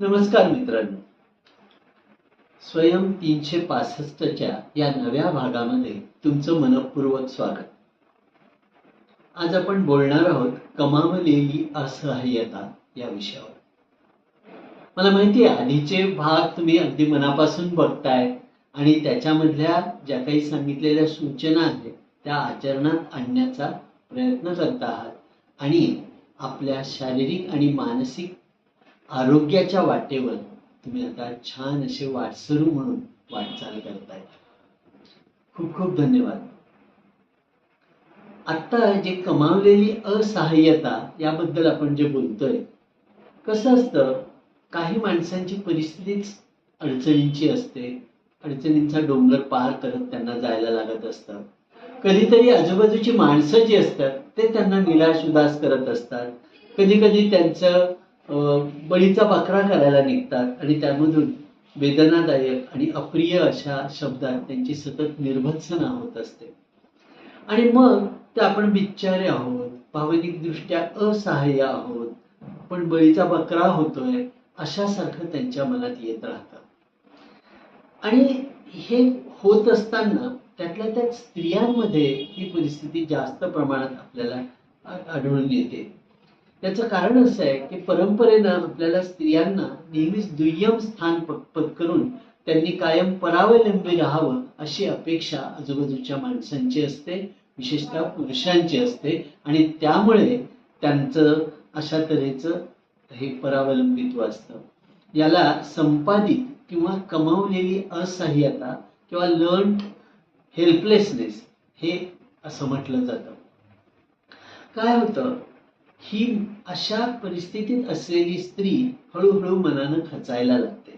नमस्कार मित्रांनो. स्वयं तीनशे पासष्टच्या या नव्या भागामध्ये तुमचं मनपूर्वक स्वागत. आज आपण बोलणार आहोत कमावलेली असहाय्यता या विषयावर. मला माहिती आहे आधीचे भाग तुम्ही अगदी मनापासून बघताय आणि त्याच्यामधल्या ज्या काही सांगितलेल्या सूचना आहेत त्या आचरणात आणण्याचा प्रयत्न करत आहात आणि आपल्या शारीरिक आणि मानसिक आरोग्याच्या वाटेवर तुम्ही आता छान असे वाटसरू म्हणून वाटचाल करताय. खूप खूप धन्यवाद. आत्ता जे कमावलेली असहाय्यता याबद्दल आपण जे बोलतोय कसं असतं? काही माणसांची परिस्थितीच अडचणींची असते. अडचणींचा डोंगर पार करत त्यांना जायला लागत असतं. कधीतरी आजूबाजूची माणसं जी असतात ते त्यांना निराश उदास करत असतात. कधी कधी त्यांचं बळीचा बकरा करायला निघतात आणि त्यामधून वेदनादायक आणि अप्रिय अशा शब्दात त्यांची सतत निर्भत्सना होत असते. आणि मग ते आपण बिचारे आहोत भावनिकदृष्ट्या असहाय्य आहोत पण बळीचा बकरा होतोय अशासारखं त्यांच्या मनात येत राहतं. आणि हे होत असताना त्यातल्या त्यात स्त्रियांमध्ये ही परिस्थिती जास्त प्रमाणात आपल्याला आढळून येते. त्याचं कारण असं आहे की परंपरेनं आपल्याला स्त्रियांना नेहमीच दुय्यम स्थान पत्करून त्यांनी कायम परावलंबी राहावं अशी अपेक्षा आजूबाजूच्या माणसांची असते विशेषतः पुरुषांची असते. आणि त्यामुळे त्यांचं अशा तऱ्हेचं हे परावलंबित्व असतं. याला संपादित किंवा कमावलेली असहाय्यता किंवा लर्न हेल्पलेसनेस हे असं म्हटलं जातं. काय होतं? ही अशा परिस्थितीत असलेली स्त्री हळूहळू मनानं खचायला लागते.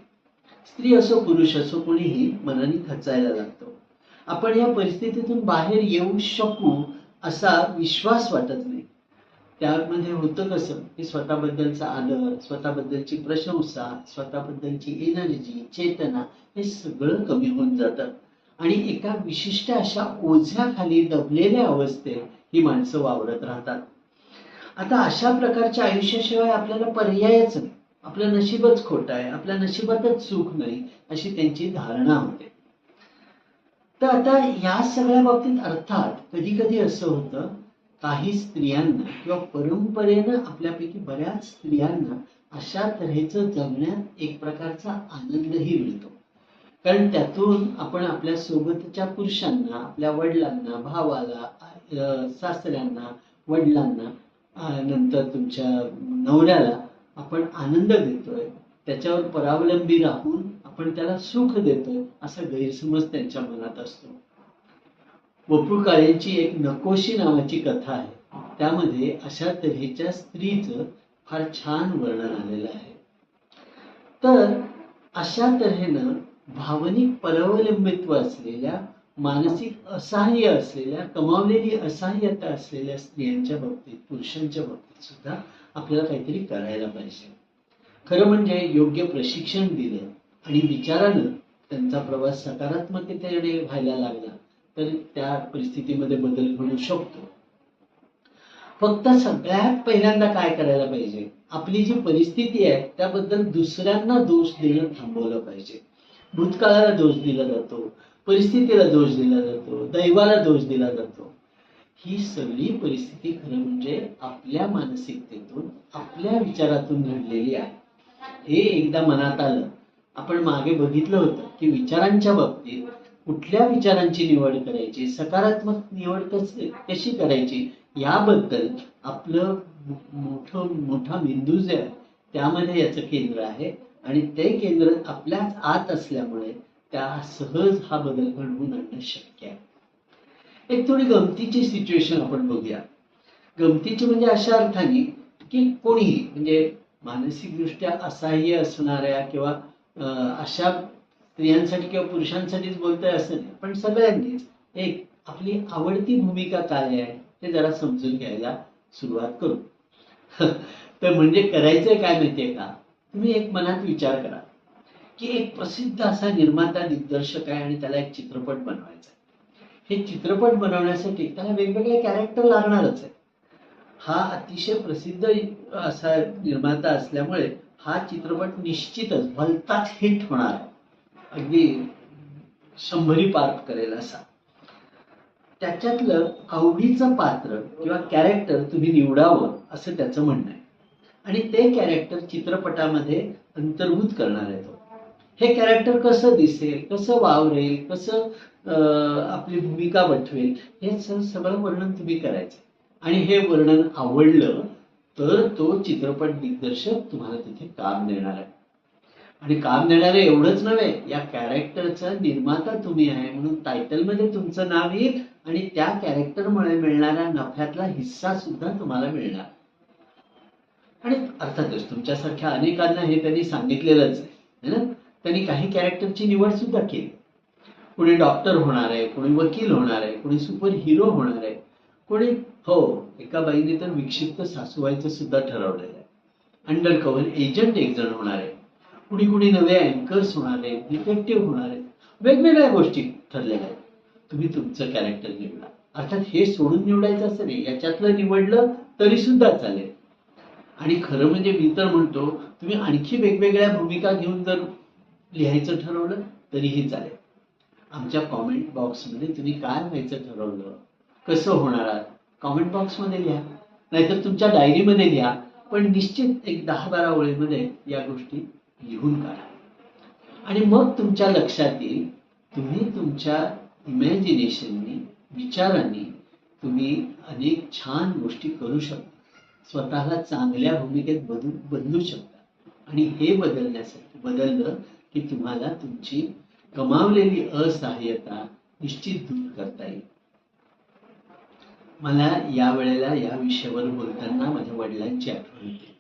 स्त्री असो पुरुष असो कोणीही मनाने खचायला लागतो. आपण या परिस्थितीतून बाहेर येऊ शकू असा विश्वास वाटत नाही. त्यामध्ये होतं कसं? की स्वतःबद्दलचा आदर स्वतःबद्दलची प्रशंसा स्वतःबद्दलची एनर्जी चेतना हे सगळं कमी होऊन जातं. आणि एका विशिष्ट अशा ओझ्याखाली दबलेल्या अवस्थेत ही माणसं वावरत राहतात. आता अशा प्रकारच्या आयुष्याशिवाय आपल्याला पर्यायच नाही. आपलं नशीबच खोटं आहे आपल्या नशिबातच सुख नाही अशी त्यांची धारणा होते. तर आता या सगळ्या बाबतीत अर्थात कधी कधी असं होतं काही स्त्रियांना किंवा परंपरेनं आपल्यापैकी बऱ्याच स्त्रियांना अशा तऱ्हेचं जगण्यात एक प्रकारचा आनंदही मिळतो. कारण त्यातून आपण आपल्या सोबतच्या पुरुषांना आपल्या वडिलांना भावाला सासऱ्यांना वडिलांना नंतर तुमच्या नवऱ्याला आपण आनंद देतोय. त्याच्यावर परावलंबी राहून आपण त्याला सुख देतोय असा गैरसमज त्यांच्या मनात असतो. वपू काळेंची एक नकोशी नावाची कथा आहे. त्यामध्ये अशा तऱ्हेच्या स्त्रीचं फार छान वर्णन आलेलं आहे. तर अशा तऱ्हेनं भावनिक परावलंबित्व असलेल्या मानसिक असहाय्य असलेल्या कमावलेली असहाय्यता असलेल्या स्त्रियांच्या बाबतीत पुरुषांच्या बाबतीत सुद्धा आपल्याला काहीतरी करायला पाहिजे. खरं म्हणजे योग्य प्रशिक्षण दिलं आणि विचारानं त्यांचा प्रवास सकारात्मकतेने व्हायला लागला तर त्या परिस्थितीमध्ये बदल घडू शकतो. फक्त सगळ्यात पहिल्यांदा काय करायला पाहिजे? आपली जी परिस्थिती आहे त्याबद्दल दुसऱ्यांना दोष देणं थांबवलं पाहिजे. भूतकाळाला दोष दिला जातो. परिस्थितीला दोष दिला जातो दैवाला दोष दिला जातो. ही सगळी परिस्थिती खरं म्हणजे आपल्या मानसिकतेतून आपल्या विचारातून घडलेली आहे. हे एकदा मनात आलं आपण मागे बघितलं होतं की विचारांच्या बाबतीत कुठल्या विचारांची निवड करायची सकारात्मक निवड कस कशी करायची याबद्दल आपलं मोठ मोठं मोठा मेंदू जे आहे त्यामध्ये याचं केंद्र आहे. आणि ते केंद्र आपल्याच आत असल्यामुळे त्या सहज हा बदल घडवून आणणं शक्य आहे. एक थोडी गमतीची सिच्युएशन आपण बघूया. गमतीची म्हणजे अशा अर्थाने की कोणीही म्हणजे मानसिकदृष्ट्या असहाय्य असणाऱ्या किंवा अं, अशा स्त्रियांसाठी किंवा पुरुषांसाठीच बोलतोय असं नाही. पण सगळ्यांनीच एक आपली आवडती भूमिका काय आहे हे जरा समजून घ्यायला सुरुवात करू. तर म्हणजे करायचंय काय माहितीये का? तुम्ही एक मनात विचार करा. की एक प्रसिद्ध असा निर्माता दिग्दर्शक आहे आणि त्याला एक चित्रपट बनवायचा हे चित्रपट बनवण्यासाठी त्याला वेगवेगळे कॅरेक्टर लागणारच आहे. हा अतिशय प्रसिद्ध असा निर्माता असल्यामुळे हा चित्रपट निश्चितच भलताच हिट होणार अगदी शंभरी पार करेल असा. त्याच्यातलं आवडीचं पात्र किंवा कॅरेक्टर तुम्ही निवडावं असं त्याचं म्हणणं आहे. आणि ते कॅरेक्टर चित्रपटामध्ये अंतर्भूत करणार आहे तो. हे कॅरेक्टर कसं दिसेल कसं वावरेल कसं आपली भूमिका बठवेल हे सगळं वर्णन तुम्ही करायचं. आणि हे वर्णन आवडलं तर तो चित्रपट दिग्दर्शक तुम्हाला तिथे काम देणार आहे. आणि काम देणारे एवढंच नव्हे या कॅरेक्टरचा निर्माता तुम्ही आहे म्हणून टायटलमध्ये तुमचं नाव येईल आणि त्या कॅरेक्टरमुळे मिळणाऱ्या नफ्यातला हिस्सा सुद्धा तुम्हाला मिळणार. आणि अर्थातच तुमच्यासारख्या अनेकांना हे त्यांनी सांगितलेलंच आहे है ना? त्यांनी काही कॅरेक्टरची निवड सुद्धा केली. कोणी डॉक्टर होणार आहे कोणी वकील होणार आहे कोणी सुपर हिरो होणार आहे कोणी हो एका बाईने तर विक्षिप्त सासूबाईचं सुद्धा ठरवलेलं आहे अंडर कव्हर एजंट एक जण होणार आहे. कुणी कुणी नवे अँकर्स होणार आहेत डिटेक्टिव्ह होणार आहेत. वेगवेगळ्या गोष्टी ठरलेल्या आहेत. तुम्ही तुमचं कॅरेक्टर निवडा. अर्थात हे सोडून निवडायचं असं नाही याच्यातलं निवडलं तरी सुद्धा चालेल. आणि खरं म्हणजे मी तर म्हणतो तुम्ही आणखी वेगवेगळ्या भूमिका घेऊन जर लिहायचं ठरवलं तरीही चालेल. आमच्या कॉमेंट बॉक्समध्ये तुम्ही काय व्हायचं ठरवलं? कसं होणार आहात कॉमेंट बॉक्समध्ये लिहा. नाहीतर तुमच्या डायरीमध्ये लिहा. पण निश्चित एक दहा बारा ओळीमध्ये या गोष्टी लिहून काढा. आणि मग तुमच्या लक्षात येईल तुम्ही तुमच्या इमॅजिनेशननी विचारांनी तुम्ही अनेक छान गोष्टी करू शकता. स्वतःला चांगल्या भूमिकेत बदलू बदलू शकता. आणि हे बदलण्यासाठी बदललं की तुम्हाला तुमची गमावलेली असहाय्यता निश्चित दूर करता येईल. मला या वेळेला या विषयावर बोलताना माझ्या वडिलांची आठवण येते.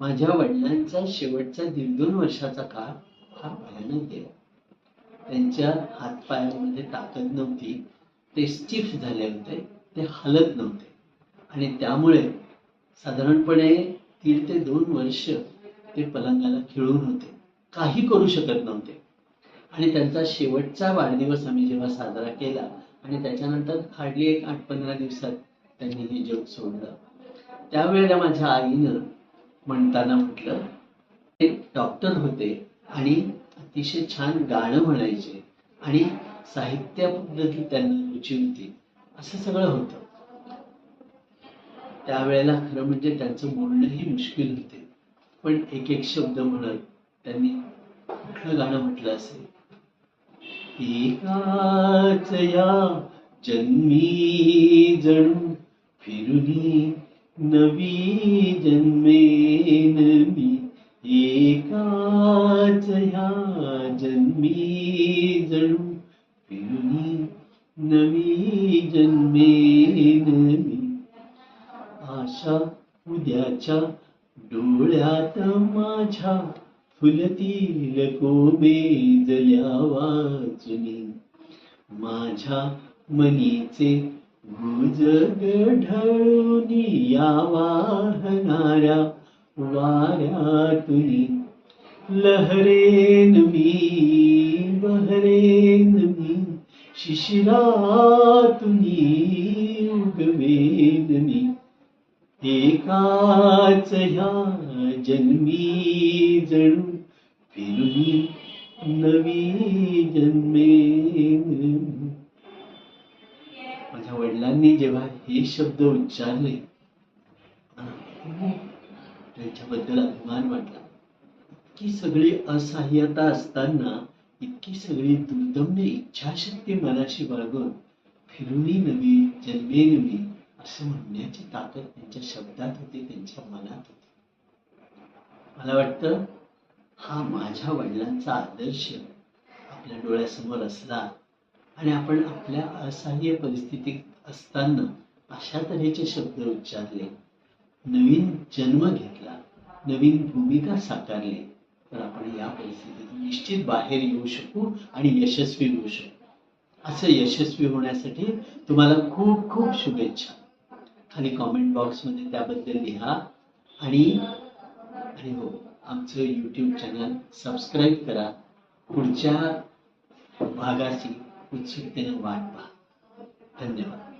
माझ्या वडिलांचा शेवटचा दीड दोन वर्षाचा काळ हा भयानक गेला. त्यांच्या हातपायामध्ये ताकद नव्हती ते स्टिफ झाले होते ते हलत नव्हते. आणि त्यामुळे साधारणपणे दीड ते दोन वर्ष ते पलंगाला खिळून होते. काही करू शकत नव्हते. आणि त्यांचा शेवटचा वाढदिवस आम्ही जेव्हा साजरा केला आणि त्याच्यानंतर हार्डली एक आठ पंधरा दिवसात त्यांनी हे जग सोडलं. त्यावेळेला माझ्या आईनं म्हणताना म्हटलं ते डॉक्टर होते आणि अतिशय छान गाणं म्हणायचे आणि साहित्याबद्दल त्यांना रुची होती. असं सगळं होतं. त्यावेळेला खरं म्हणजे त्यांचं बोलणंही मुश्किल होते. पण एक एक शब्द म्हणत त्यांनी कुठलं गाणं म्हटलं असेल? एकाच या जन्मी जणू फिरुनी नवी जन्मेन मी. एकाच ह्या जन्मी जणू फिरुनी नवी जन्मेन मी. आशा उद्याच्या डोळ्यात माझ्या फुलतील कोमेजल्या वाचुनी माझ्या मनीचे गुज ढळून या वाहणाऱ्या वाऱ्यातुनी लहरेन मी बहरेन मी शिशिरातुनी उगवेन एकाच ह्या जन्मी जणू फिरुनी नवी जन्मे. माझ्या वडिलांनी जेव्हा हे शब्द उच्चारले त्यांच्याबद्दल अभिमान वाटला. इतकी सगळी असहाय्यता असताना इतकी सगळी दुर्दम्य इच्छाशक्ती मनाशी बाळगून फिरुनी नवी जन्मे नवी. असं म्हणण्याची ताकद त्यांच्या शब्दात होती त्यांच्या मनात होती. मला वाटतं हा माझ्या वडिलांचा आदर्श आपल्या डोळ्यासमोर असला आणि आपण आपल्या असहाय्य परिस्थितीत असताना अशा तऱ्हेचे शब्द उच्चारले नवीन जन्म घेतला नवीन भूमिका साकारली तर आपण या परिस्थितीतून निश्चित बाहेर येऊ शकू आणि यशस्वी होऊ शकू. असं यशस्वी होण्यासाठी तुम्हाला खूप खूप शुभेच्छा. खाली कॉमेंट बॉक्समध्ये त्याबद्दल लिहा. आणि आणि हो आमचं यूट्यूब चॅनल सबस्क्राईब करा. पुढच्या भागाची उत्सुकतेने वाट पहा. धन्यवाद.